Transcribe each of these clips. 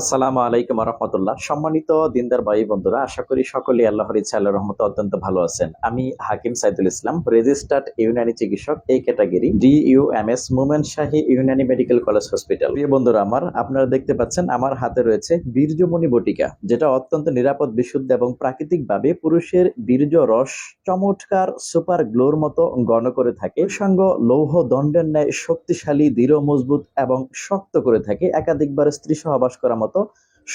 আসসালামু আলাইকুম রহমতুল্লাহ সম্মানিত দিনদার ভাই বন্ধুরা, আশা করি সকলে আল্লাহর ইচ্ছা আল্লাহ রহমত অত্যন্ত ভালো আছেন। আমি হাকিম সাইদুল ইসলাম রেজিস্টার্ড ইউনানি চিকিৎসক, এই category D U M S Mumen Shahi Unani medical college hospital প্রিয় বন্ধুরা, আমার, আপনারা দেখতে পাচ্ছেন, আমার হাতে রয়েছে বীর্যমণি বটিকা, যেটা অত্যন্ত নিরাপদ, বিশুদ্ধ এবং প্রাকৃতিকভাবে পুরুষের বীর্য রস, চমৎকার সুপার গ্লোর মতো গণ করে থাকে। সঙ্গ লৌহ দণ্ডের ন্যায় শক্তিশালী, দৃঢ়, মজবুত এবং শক্ত করে থাকে। একাধিকবার স্ত্রী সহবাস করার মতো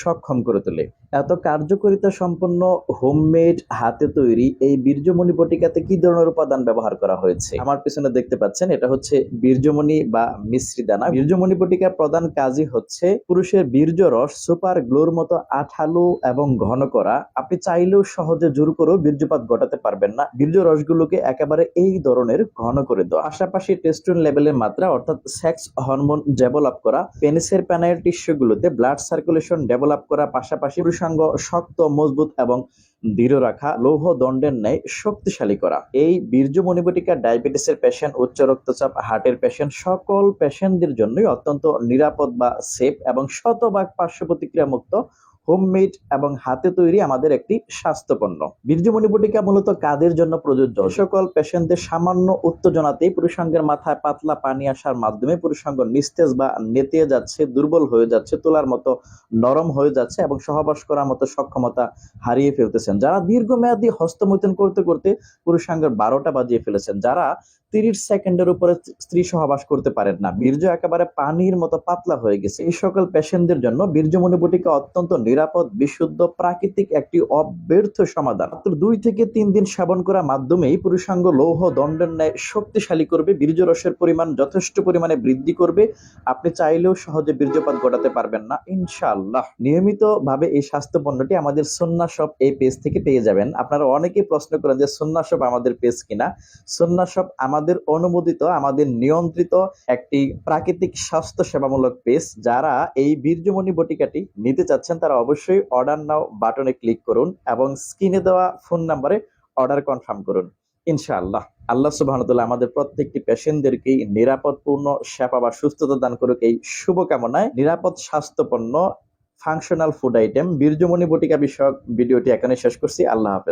সক্ষম করে তোলে। এত কার্যকারিতা সম্পন্ন হোমমেড হাতে তৈরি এই বীর্যমণি বটিকাতে কি ধরনের উপাদান ব্যবহার করা হয়েছে? আমার পিছনে দেখতে পাচ্ছেন, এটা হচ্ছে বীর্যমণি বা মিশ্রি দানা। বীর্যমণি বটিকার প্রধান কাজই হচ্ছে পুরুষের বীর্য রস সুপার গ্লোর মতো আঠালো এবং ঘন করা। আপনি চাইলেও সহজে জোর করেও বীর্যপাত ঘটাতে পারবেন না। বীর্য রসগুলোকে একেবারে এই ধরনের ঘন করে দেওয়া। পাশাপাশি টেস্টোন লেভেলের মাত্রা, অর্থাৎ সেক্স হরমোন ডেভেলপ করা। পেনিসের প্যানাইল টিস্যুগুলোতে ব্লাড সার্কুলেশন ডেভেলপ করা পাশাপাশি পুরুষাঙ্গ শক্ত, মজবুত এবং দৃঢ় রাখা, লৌহ দণ্ডের ন্যায় শক্তিশালী করা। এই বীর্য মণিবটিকা ডায়াবেটিসের পেশেন্ট উচ্চ রক্তচাপ হার্টের পেশেন্ট সকল পেশেন্টদের জন্যই অত্যন্ত নিরাপদ বা সেফ এবং শতভাগ পার্শ্ব প্রতিক্রিয়া মুক্ত হোমমেড এবং হাতে তৈরি আমাদের একটি স্বাস্থ্যপণ্য। বীর্যমণি বটিকা মূলত কাদের জন্য প্রযোজ্য। সকল পেশেন্টদের সামান্য উত্তেজনাতেই পুরুষাঙ্গের মাথায় পাতলা পানি আসার মাধ্যমে পুরুষাঙ্গ নিস্তেজ বা নেতিয়ে যাচ্ছে দুর্বল হয়ে যাচ্ছে তোলার মতো নরম হয়ে যাচ্ছে এবং সহবাস করার মতো সক্ষমতা হারিয়ে ফেলতেছেন। যারা দীর্ঘমেয়াদী হস্তমৈথুন করতে করতে পুরুষাঙ্গের বারোটা বাজিয়ে ফেলেছেন যারা তিরিশ সেকেন্ডের উপরে স্ত্রী সহবাস করতে পারেন না। বীর্য একেবারে পানির মতো পাতলা হয়ে গেছে। এই সকল পেশেন্টদের জন্য বীর্যমণি বটিকা অত্যন্ত নিরাপদ, বিশুদ্ধ, প্রাকৃতিক একটি অব্যর্থ সমাধান। মাত্র দুই থেকে তিন দিন সেবন করার মাধ্যমেই পুরুষাঙ্গ লৌহ দণ্ডের ন্যায় শক্তিশালী করবে, বীর্য রসের পরিমাণ যথেষ্ট পরিমাণে বৃদ্ধি করবে। আপনি চাইলেও সহজে বীর্যপাত ঘটাতে পারবেন না, ইনশাআল্লাহ। নিয়মিত ভাবে এই স্বাস্থ্য পণ্যটি আমাদের সন্না শপ এই পেজ থেকে পেয়ে যাবেন। আপনারা অনেকেই প্রশ্ন করেন যে সন্না শপ আমাদের পেজ কিনা? সন্না শপ আমাদের অনুমোদিত, আমাদের নিয়ন্ত্রিত একটি প্রাকৃতিক স্বাস্থ্য সেবামূলক পেজ। যারা এই বীর্যমণি বটিকাটি নিতে চাচ্ছেন, তারা অবশ্যই অর্ডার নাও বাটনে ক্লিক করুন এবং স্ক্রিনে দেওয়া ফোন নাম্বারে অর্ডার কনফার্ম করুন। ইনশাআল্লাহ, আল্লাহ সুবাহতুল্লাহ আমাদের প্রত্যেকটি পেশেন্টদেরকেই নিরাপদপূর্ণ, সেবা বা সুস্থতা দান করুক এই শুভকামনায়। নিরাপদ স্বাস্থ্যপন্ন ফাংশনাল ফুড আইটেম বীরজমণি বটিকা বিষয়ক ভিডিওটি এখানে শেষ করছি। আল্লাহ হাফেজ।